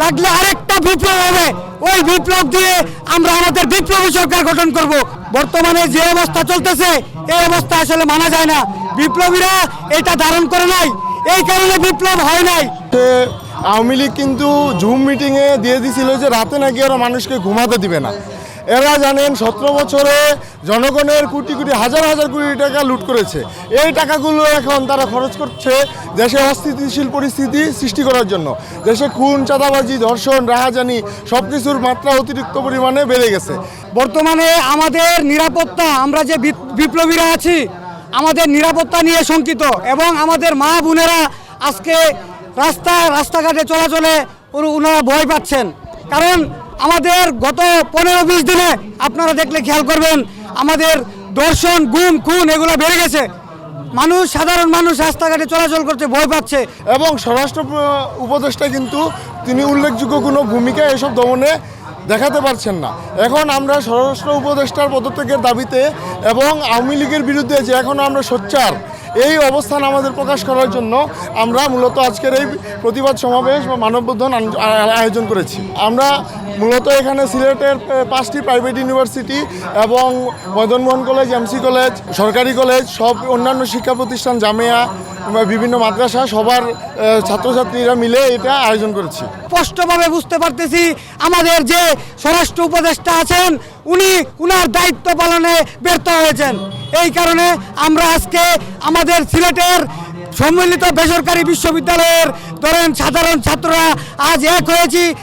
লাগলে আরেকটা বিপ্লব হবে। ওই বিপ্লব দিয়ে আমরা আমাদের বিপ্লবী সরকার গঠন করব। বর্তমানে যে অবস্থা চলতেছে, এই অবস্থা আসলে মানা যায় না। বিপ্লবীরা এটা ধারণ করে নাই। এই কারণে বিপ্লব হয় নাই। আওয়ামী লীগ কিন্তু জুম মিটিংয়ে দিয়ে দিছিল যে রাতে নাকি ওরা মানুষকে ঘুমাতে দিবে না। এরা জানেন সতেরো বছরে জনগণের কোটি কোটি, হাজার হাজার কোটি টাকা লুট করেছে। এই টাকাগুলো এখন তারা খরচ করছে দেশে অস্থিতিশীল পরিস্থিতি সৃষ্টি করার জন্য। দেশে খুন, চাঁদাবাজি, ধর্ষণ, রাহাজানি সব কিছুর মাত্রা অতিরিক্ত পরিমাণে বেড়ে গেছে। বর্তমানে আমাদের নিরাপত্তা, আমরা যে বিপ্লবীরা আছি, আমাদের নিরাপত্তা নিয়ে শঙ্কিত এবং আমাদের মা বোনেরা আজকে রাস্তা, রাস্তাঘাটে চলাচলে ওনারা ভয় পাচ্ছেন। কারণ আমাদের গত পনেরো বিশ দিনে আপনারা দেখলে খেয়াল করবেন, আমাদের দর্শন গুম খুন এগুলো বেড়ে গেছে। মানুষ, সাধারণ মানুষ রাস্তাঘাটে চলাচল করতে ভয় পাচ্ছে। এবং স্বরাষ্ট্র উপদেষ্টা কিন্তু তিনি উল্লেখযোগ্য কোনো ভূমিকা এসব দমনে দেখাতে পারছেন না। এখন আমরা স্বরাষ্ট্র উপদেষ্টার পদত্যাগের দাবিতে এবং আওয়ামী লীগের বিরুদ্ধে যে এখন আমরা সোচ্চার এই অবস্থান আমাদের প্রকাশ করার জন্য আমরা মূলত আজকের এই প্রতিবাদ সমাবেশ বা মানববন্ধন আয়োজন করেছি। আমরা মূলত এখানে সিলেটের পাঁচটি প্রাইভেট ইউনিভার্সিটি এবং মদনমোহন কলেজ এমসি কলেজ, সরকারি কলেজ, সব অন্যান্য শিক্ষা প্রতিষ্ঠান, জামিয়া বিভিন্ন মাদ্রাসা সবার ছাত্রছাত্রীরা মিলে এটা আয়োজন করেছি। স্পষ্টভাবে বুঝতে পারতেছি আমাদের যে স্বরাষ্ট্র উপদেষ্টা আছেন, উনি উনার দায়িত্ব পালনে ব্যর্থ হয়েছেন। এই কারণে আমরা আজকে আমাদের সিলেটের সম্মিলিত বেসরকারি বিশ্ববিদ্যালয়ের ধরেন সাধারণ ছাত্ররা আজ এক হয়েছি।